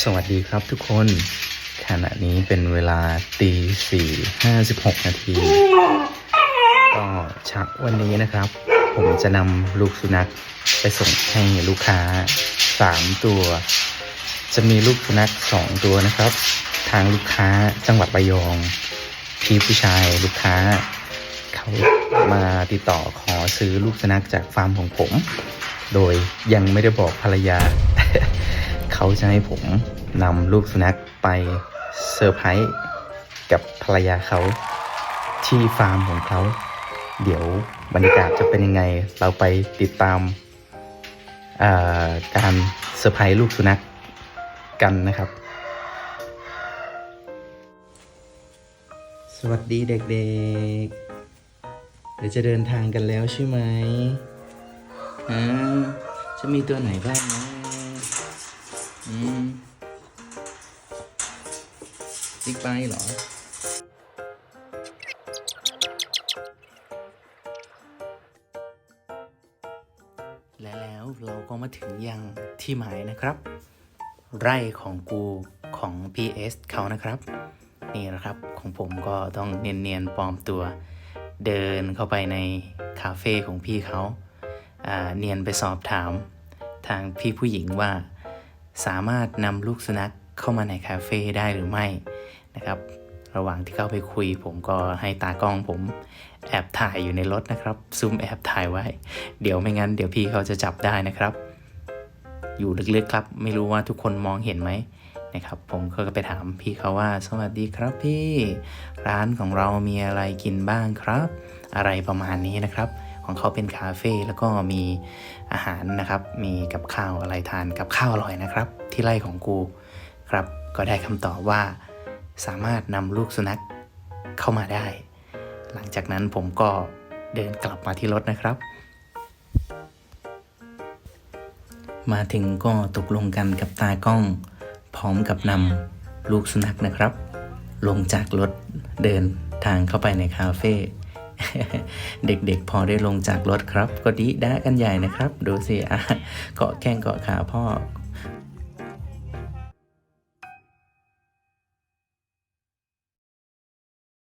สวัสดีครับทุกคน ขณะนี้เป็นเวลาตีสี่ห้าสิบหกนาที ก็ชักวันนี้นะครับ ผมจะนำลูกสุนัขไปส่งให้ลูกค้าสามตัว จะมีลูกสุนัขสองตัวนะครับ ทางลูกค้าจังหวัดระยอง พี่ผู้ชายลูกค้า เขามาติดต่อขอซื้อลูกสุนัขจากฟาร์มของผม โดยยังไม่ได้บอกภรรยา เขาจะให้ผมนำลูกสุนัขไปเซอร์ไพรส์กับภรรยาเขาที่ฟาร์มของเขา เดี๋ยวบรรยากาศจะเป็นยังไง เราไปติดตามการเซอร์ไพรส์ลูกสุนัขกันนะครับ สวัสดีเด็กๆ เดี๋ยวจะเดินทางกันแล้วใช่ไหมอ่าจะมีตัวไหนบ้างนะ อืมบิ๊กไบค์เหรอและแล้วเราก็มาถึงยังที่หมายนะครับ ไร่ของกูของ PS เขานะครับ นี่นะครับของผมก็ต้องเนียนๆปลอมตัว เดินเข้าไปในคาเฟ่ของพี่เขาอ่าเนียนไปสอบถามทางพี่ผู้หญิงว่า สามารถนำลูกสุนัขเข้ามาในคาเฟ่ได้หรือไม่นะครับ ระหว่างที่เข้าไปคุย ผมก็ให้ตากล้องผมแอบถ่ายอยู่ในรถนะครับ ซูมแอบถ่ายไว้ เดี๋ยวไม่งั้นเดี๋ยวพี่เขาจะจับได้นะครับ อยู่ลึกๆครับ ไม่รู้ว่าทุกคนมองเห็นไหมนะครับ ผมก็ไปถามพี่เขาว่า สวัสดีครับพี่ ร้านของเรามีอะไรกินบ้างครับ อะไรประมาณนี้นะครับ ของเขาเป็นคาเฟ่แล้วก็มีอาหารนะครับ มีกับข้าวอะไรทานกับข้าวอร่อยนะครับ ที่ไร่ของกูครับก็ได้คำตอบว่า สามารถนำลูกสุนัขเข้ามาได้ หลังจากนั้นผมก็เดินกลับมาที่รถนะครับ มาถึงก็ตกลงกันกับตากล้อง พร้อมกับนำลูกสุนัขนะครับ ลงจากรถเดินทางเข้าไปในคาเฟ่ เด็กๆ พอได้ลงจากรถครับ ก็ดีด้ากันใหญ่นะครับ ดูสิอะเกาะแข้งเกาะขาพ่อ